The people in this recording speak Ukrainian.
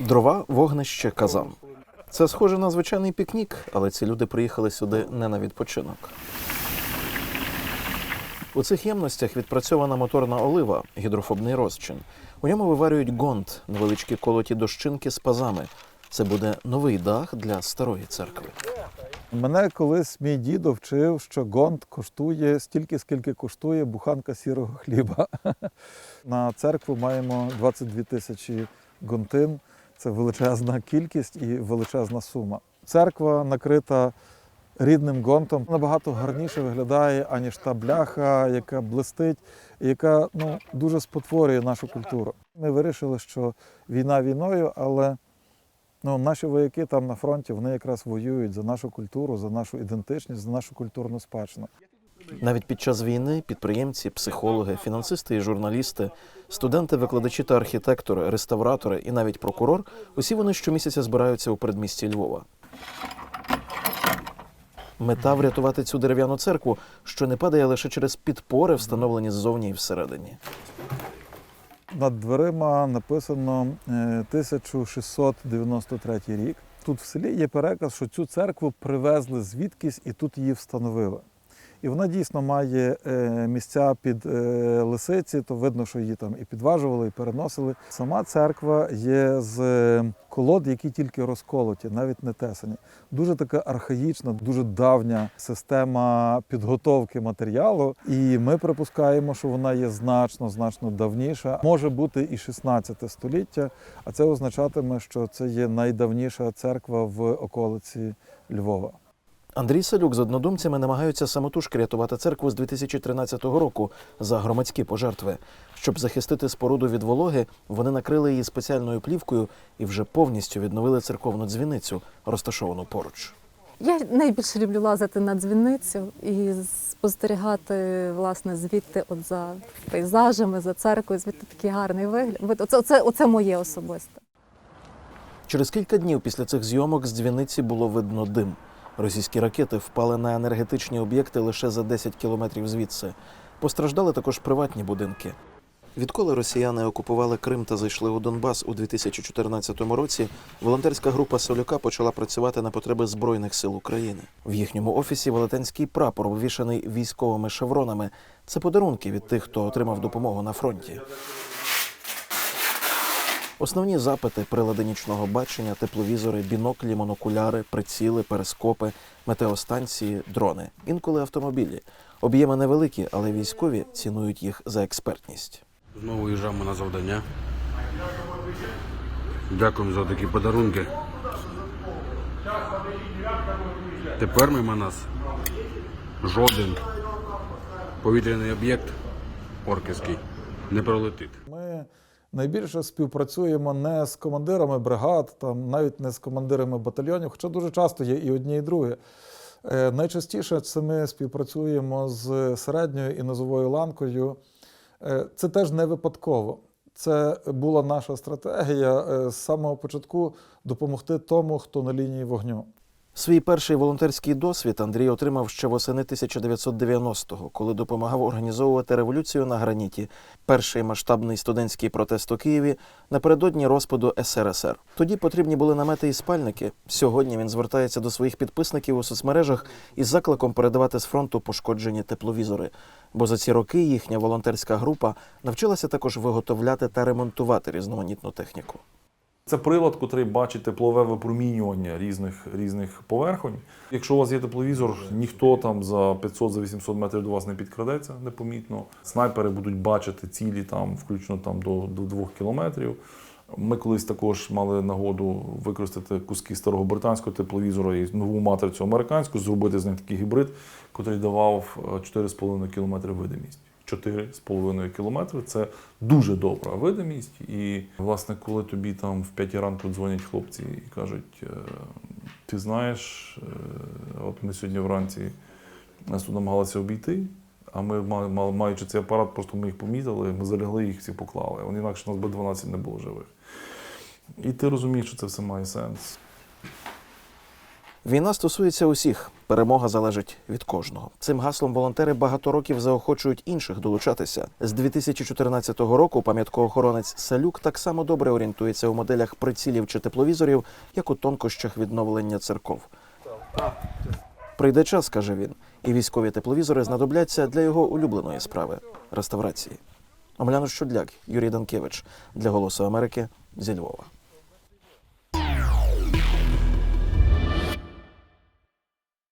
Дрова, вогнище, казан. Це схоже на звичайний пікнік, але ці люди приїхали сюди не на відпочинок. У цих ємностях відпрацьована моторна олива, гідрофобний розчин. У ньому виварюють гонт, невеличкі колоті дощинки з пазами. Це буде новий дах для старої церкви. Мене колись мій дідо вчив, що гонт коштує стільки, скільки коштує буханка сірого хліба. На церкву маємо 22 тисячі гонтин. Це величезна кількість і величезна сума. Церква накрита рідним гонтом набагато гарніше виглядає, аніж та бляха, яка блистить, яка ну, дуже спотворює нашу культуру. Ми вирішили, що війна війною, але Ну, наші вояки там на фронті вони якраз воюють за нашу культуру, за нашу ідентичність, за нашу культурну спадщину. Навіть під час війни підприємці, психологи, фінансисти і журналісти, студенти, викладачі та архітектори, реставратори і навіть прокурор усі вони щомісяця збираються у передмісті Львова. Мета врятувати цю дерев'яну церкву, що не падає лише через підпори, встановлені ззовні і всередині. Над дверима написано е, 1693 рік. Тут в селі є переказ, що цю церкву привезли звідкись і тут її встановили. І вона дійсно має е, місця під е, лисиці, то видно, що її там і підважували, і переносили. Сама церква є з е, колод, які тільки розколоті, навіть не тесані. Дуже така архаїчна, дуже давня система підготовки матеріалу. І ми припускаємо, що вона є значно, значно давніша. Може бути і 16 століття, а це означатиме, що це є найдавніша церква в околиці Львова. Андрій Салюк з однодумцями намагаються самотужки рятувати церкву з 2013 року за громадські пожертви. Щоб захистити споруду від вологи, вони накрили її спеціальною плівкою і вже повністю відновили церковну дзвіницю, розташовану поруч. Я найбільше люблю лазити на дзвіницю і спостерігати власне звідти, от за пейзажами, за церквою, звідти такий гарний вигляд. Оце, оце, оце моє особисте. Через кілька днів після цих зйомок з дзвіниці було видно дим. Російські ракети впали на енергетичні об'єкти лише за 10 кілометрів звідси. Постраждали також приватні будинки. Відколи росіяни окупували Крим та зайшли у Донбас у 2014 році, волонтерська група Солюка почала працювати на потреби Збройних сил України. В їхньому офісі велетенський прапор, обвішаний військовими шевронами. Це подарунки від тих, хто отримав допомогу на фронті. Основні запити прилади нічного бачення, тепловізори, біноклі, монокуляри, приціли, перископи, метеостанції, дрони, інколи автомобілі. Об'єми невеликі, але військові цінують їх за експертність. Знову їжджаємо на завдання. Дякуємо за такі подарунки. Тепер мимо нас жоден повітряний об'єкт орківський не пролетить. Найбільше співпрацюємо не з командирами бригад, там навіть не з командирами батальйонів, хоча дуже часто є і одні, і друге. Найчастіше це ми співпрацюємо з середньою і низовою ланкою. Е, Це теж не випадково. Це була наша стратегія е, з самого початку допомогти тому, хто на лінії вогню. Свій перший волонтерський досвід Андрій отримав ще восени 1990-го, коли допомагав організовувати революцію на граніті, перший масштабний студентський протест у Києві напередодні розпаду СРСР. Тоді потрібні були намети і спальники. Сьогодні він звертається до своїх підписників у соцмережах із закликом передавати з фронту пошкоджені тепловізори. Бо за ці роки їхня волонтерська група навчилася також виготовляти та ремонтувати різноманітну техніку. Це прилад, який бачить теплове випромінювання різних, різних поверхонь. Якщо у вас є тепловізор, ніхто там за 500-800 метрів до вас не підкрадеться непомітно. Снайпери будуть бачити цілі там, включно там до, до 2 кілометрів. Ми колись також мали нагоду використати куски старого британського тепловізора і нову матрицю американську, зробити з ним такий гібрид, який давав е, 4,5 кілометри видимість. 4,5 кілометри це дуже добра видимість. І, власне, коли тобі там в 5 ранку дзвонять хлопці і кажуть, е, ти знаєш, е, от ми сьогодні вранці нас намагалися обійти, а ми, маючи цей апарат, просто ми їх помітили, ми залягли їх всі поклали. Вони інакше нас би 12 не було живих. І ти розумієш, що це все має сенс. Війна стосується усіх. Перемога залежить від кожного. Цим гаслом волонтери багато років заохочують інших долучатися. З 2014 року пам'яткоохоронець Салюк так само добре орієнтується у моделях прицілів чи тепловізорів, як у тонкощах відновлення церков. Прийде час, каже він, і військові тепловізори знадобляться для його улюбленої справи реставрації. Омеляно Щудляк, Юрій Данкевич для Голосу Америки зі Львова.